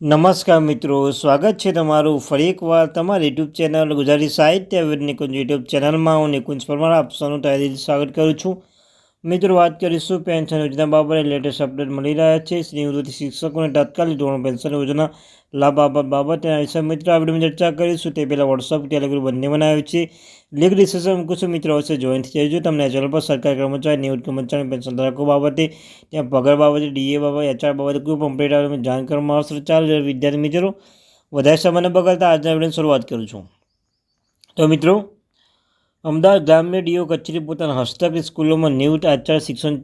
નમસ્કાર મિત્રો, સ્વાગત છે તમારું ફરી એકવાર તમારી યુટ્યુબ ચેનલ ગુજરાતી સાહિત્ય નિકુંજ યુટ્યુબ ચેનલમાં. હું નિકુંજ પરમાર, આપ સૌનું તહેદીલ સ્વાગત કરું છું. મિત્રો, વાત કરીશું પેન્શન યોજના બાબતે. લેટેસ્ટ અપડેટ મળી રહ્યા છે. શ્રી નિવૃત્તિ શિક્ષકોને તાત્કાલિક ધોરણ પેન્શન યોજના લાભ બાબત. બાબતે આ વિશે મિત્રો, આ વિડીયોમાં ચર્ચા કરીશું. તે પહેલાં વોટ્સઅપ ટેલિગ્રામ બંને બનાવ્યું છે. લીગ ડિસ્કશન મૂકું મિત્રો, અવશ્ય જોઈન થઈ જજો. તમને ચેનલ પર સરકારી કર્મચારી નિવૃત્ત કર્મચારી પેન્શન ધારકો બાબતે, ત્યાં પગાર બાબતે ડીએ બાબતે એચઆર બાબતે કોઈ પણ અપડેટ આવે જાણ કરવામાં આવશે ચાલો વિદ્યાર્થી મિત્રો, વધારે સમયને બગાડતા આજના વિડીયોની શરૂઆત કરું છું. તો મિત્રો અમદાવાદ ગ્રામ્ય ડીઓ કચેરી પોતાના હસ્તક સ્કૂલોમાં નિવૃત્ત આચાર્ય શિક્ષણ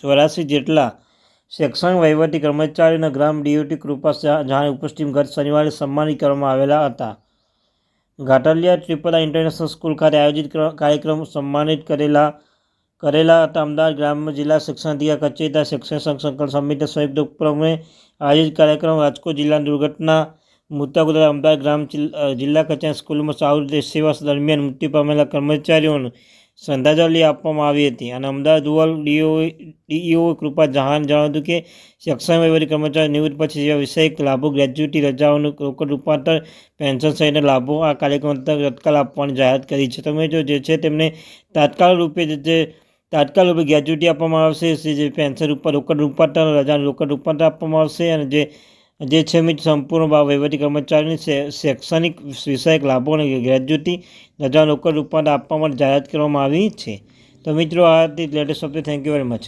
ચોરાસી જેટલા શૈક્ષણિક વહીવટી કર્મચારીઓના ગ્રામ ડીઓટી કૃપા જાણે ઉપસ્થિત ગત શનિવારે સન્માનિત કરવામાં આવેલા હતા. ઘાટલિયા ત્રિપદા ઇન્ટરનેશનલ સ્કૂલ ખાતે આયોજિત કાર્યક્રમ સન્માનિત કરેલા કરેલા હતા. અમદાવાદ ગ્રામ્ય જિલ્લા શિક્ષણ અધિકારી કચેરી શિક્ષણ સંકલન સમિતિ સંયુક્ત ઉપક્રમે આયોજિત કાર્યક્રમ રાજકોટ જિલ્લાની દુર્ઘટના મૃતક અમદાવાદ ગ્રામ જિલ્લા કચેરી સ્કૂલમાં સારું સેવા દરમિયાન મૃત્યુ પામેલા કર્મચારીઓને શ્રદ્ધાંજલિ આપવામાં આવી હતી અને Ahmedabad rural DO, DEO Krupa Jahan જણાવ્યું કે શિક્ષણ વહીવટી કર્મચારી નિવૃત્ત પછી જેવા વિષયક લાભો, ગ્રેજ્યુટી રજાઓનું રોકડ રૂપાંતર, પેન્શન સહિતના લાભો આ કાર્યક્રમ અંતર્ગત તત્કાલ આપવાની જાહેરાત કરી છે. તમે જો જે છે તેમને તાત્કાલ રૂપે જે તાત્કાલ રૂપે ગ્રેજ્યુટી આપવામાં આવશે, જે પેન્શન ઉપર રોકડ રૂપાંતર, રજાનું રોકડ રૂપાંતર આપવામાં આવશે અને જે જે છે મિત્ર, સંપૂર્ણ વહીવટી કર્મચારીની શૈક્ષણિક વિષયક લાભો અને ગ્રેજ્યુટી રજા રોકડ રૂપાંતર આપવા માટે જાહેરાત કરવામાં આવી છે. તો મિત્રો, આ latest update thank you very much